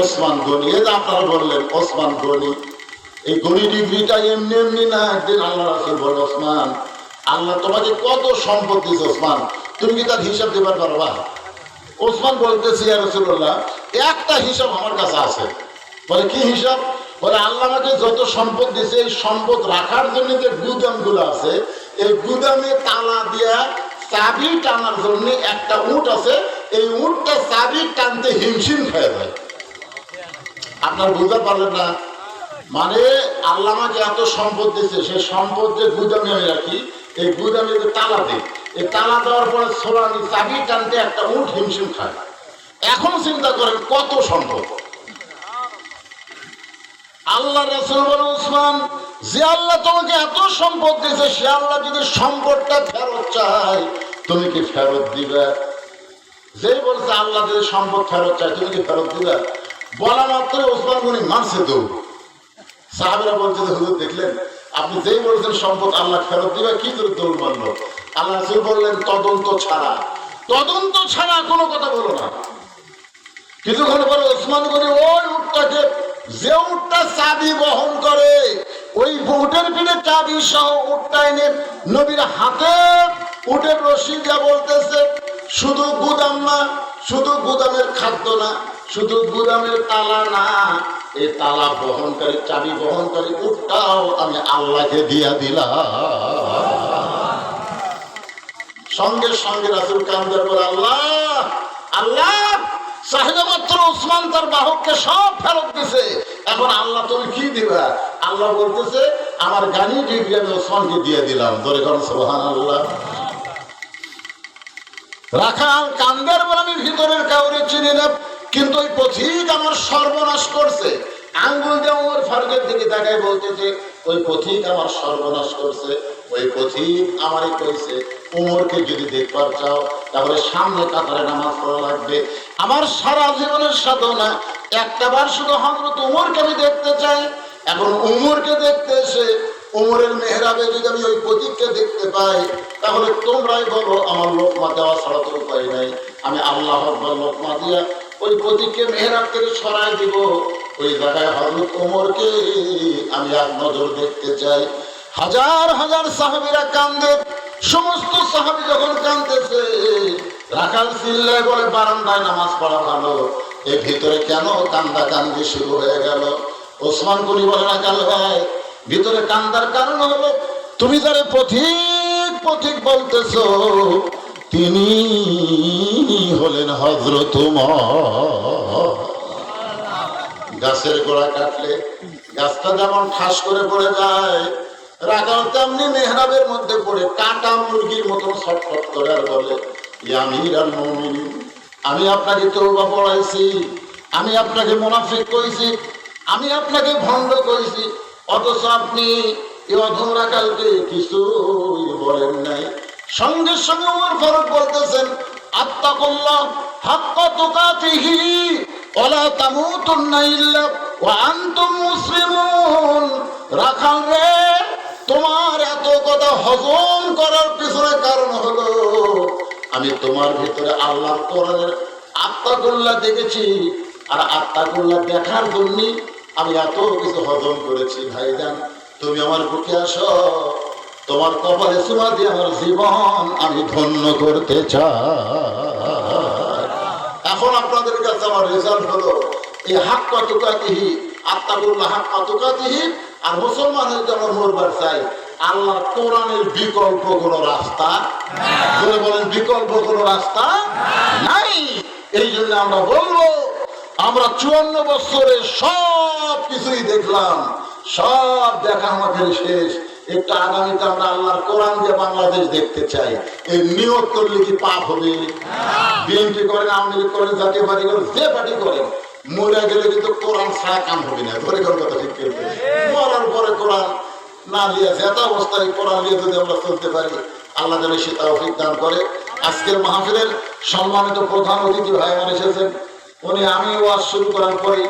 ওসমান গনি, এই যে আপনারা বললেন ওসমান গনি, এই গনি ডিগ্রিটা এমনি এমনি না, একদিন আল্লাহ রাসুল বলে ওসমান, আল্লাহ তোমাকে কত সম্পদ দিয়েছে, ওসমান? তুমি কি তার হিসাব দিবার পারবা? ওসমান বলতেছি, ইয়া রাসূলুল্লাহ, একটা হিসাব আমার কাছে আছে। বলে, কি হিসাব? বলে, আল্লাহ আমাকে যত সম্পদ দিয়েছে, এই সম্পদ রাখার জন্য যে গুদামগুলো আছে, এই গুদামে তালা দিয়া চাবি টানার জন্য একটা উট আছে, এই উটটা চাবি টানতে হিমশিম খেয়ে যায় আপনার বুঝতে পারলেন না। মানে আল্লাহ আমাকে এত সম্পদ দিয়েছে সেই সম্পদ যে গুদামে আমি রাখি। এই গুদামে যে তালা দিই এই তালা দেওয়ার পরে সোলানি চাবি টানতে একটা উঠ হিমশিম খায়। এখন চিন্তা করেন কত সম্পদ। আল্লাহ রাসূল উসমান, যে আল্লাহ তোমাকে এত সম্পদ দিয়েছে, সে আল্লাহ যদি সম্পদটা ফেরত চায়, তুমি কি ফেরত দিবে? যে বলছে, আল্লাহ যদি সম্পদ ফেরত চায়, তুমি কি ফেরত দিবে? বলা মাত্র ওসমান গনি মানছে দৌড় সাহাবিরা বলছে যে, হুজুর, দেখলেন? আপনি যেই বলছেন সম্পদ আল্লাহ ফেরত দিবে, কি করে দৌড় মারলো? আল্লাহ রাসূল বললেন, তদন্ত ছাড়া। তদন্ত ছাড়া কোনো কথা বলো না। কিছুক্ষণ পরে ওসমান গনি ওই উটটাকে যে উটটা চাবি বহন করে, ওই উটের পিঠে চাবি সহ উঠটা এনে নবীর হাতে উটের রশি দিয়া বলতেছে, শুধু গুদাম না, শুধু গুদামের খাদ্য না শুধু গুদামের তালা না, এই তালা বহনকারী, চাবি বহনকারী উটটাও আমি আল্লাহকে দিয়া দিলাম। সঙ্গে সঙ্গে রাসুল কান্দার বলে, আল্লাহ আল্লাহ চাহিদা মাত্র উসমান তার বাহককে সব এখন আল্লাহ তুমি কি দিবা? আল্লাহ বলতেছে, আমার আমি ওসমানকে দিয়ে দিলাম। আল্লাহ বলে, আমি ভিতরের কাউরে চিনি না। কিন্তু ওই পথিক আমার সর্বনাশ করছে। আঙ্গুল দিয়ে ওমর ফারুকের দিকে তাকায় বলতেছে, ওই পথিক আমার সর্বনাশ করছে, ওই পথিক আমারই কইছে, উমরকে যদি দেখবার চাও, তাহলে সামনে কাতারে নামাজ পড়া লাগবে। আমার সারা জীবনের সাধনা, একটা বার শুধু হজরত উমরকে আমি দেখতে চাই এখন উমরকে দেখতে এসে উমরের মেহরাবে যদি আমি ওই প্রতীককে দেখতে পাই, তাহলে তোমরাই বলো আমার লোকমা দেওয়া ছাড়া তো উপায় নাই। আমি আল্লাহ লোকমা দিয়া ওই প্রতীককে মেহরাব থেকে সরাই দিব। ওই জায়গায় হজরত ওমরকে আমি এক নজর দেখতে চাই। হাজার হাজার সাহাবিরা কান্দে, সমস্ত সাহাবি যখন কান্দতেছে রাখাল চিল্লায় বলে, বারান্দায় নামাজ পড়া ভালো। এর ভিতরে কেন কান্দা কান্দি শুরু হয়ে গেল? ওসমান করি বলে কাল ভাই ভিতরে কান্দার কারণ হলো, তুমি যারে পথিক পথিক বলতেছ, তিনি হলেন হজরত গাছের গোড়া কাটলে গাছটা যেমন ঠাস করে পড়ে যায় রাখাল তেমনি মেহরাবের মধ্যে পড়ে, কাটা মুরগির মতন ছটফট করে আর বলে আমি আপনাকে তৌবা পড়াইছি, আমি আপনাকে মুনাফিক কইছি, আমি আপনাকে ভণ্ড কইছি অথচ আপনি এই অধম রাখালকে কিছুই বলেন নাই। সঙ্গে সঙ্গে উমর ফারুক বলতেছেন হাক্কা আনতুম মুসলিমুন। রাখাল রে, তোমার এত কথা হজম করার পিছনে কারণ হলো, আমি তোমার ভিতরে আল্লাহ কোরআনের আত্মাকুল্লাহ দেখেছি, আর আত্মাকুল্লাহ দেখার জন্য আমি এত কিছু হজম করেছি, ভাইজান। তুমি আমার বুকে আসো। তোমার কপালে চুমা দিয়ে আমার জীবন আমি ধন্য করতে চাই। এখন আপনাদের কাছে আমার রেজাল্ট হলো, এই আর মুসলমানের জন্য মরবার চাই। আল্লাহ কোরআনের বিকল্প কোন রাস্তা বলে বলেন, বিকল্প কোন রাস্তা নাই। এই জন্য আমরা বলব আমরা চুয়ান্ন বছরে সব কিছুই দেখলাম। সব দেখা আমাদের শেষ। একটু আগামীতে আমরা আল্লাহর কোরআন দিয়ে বাংলাদেশ দেখতে চাই। এই নিয়োগ করলে কি পাপ হবে? বিএনপি করেন, আওয়ামী লীগ করেন, জাতীয় পার্টি করেন, যে পার্টি করেন, মরে গেলে কিন্তু কোরআন ছাড়া কাম হবে না। ধরে কোন কথা ঠিক করবে মরার পরে কোরআন না নিয়ে এত অবস্থায় কোরআন নিয়ে যদি আমরা চলতে পারি, আল্লাহ যেন সে তৌফিক দান করে। আজকের মাহফিলের সম্মানিত প্রধান অতিথি ভাই আমার এসেছেন। উনি আমি ওয়াজ শুরু করার পরে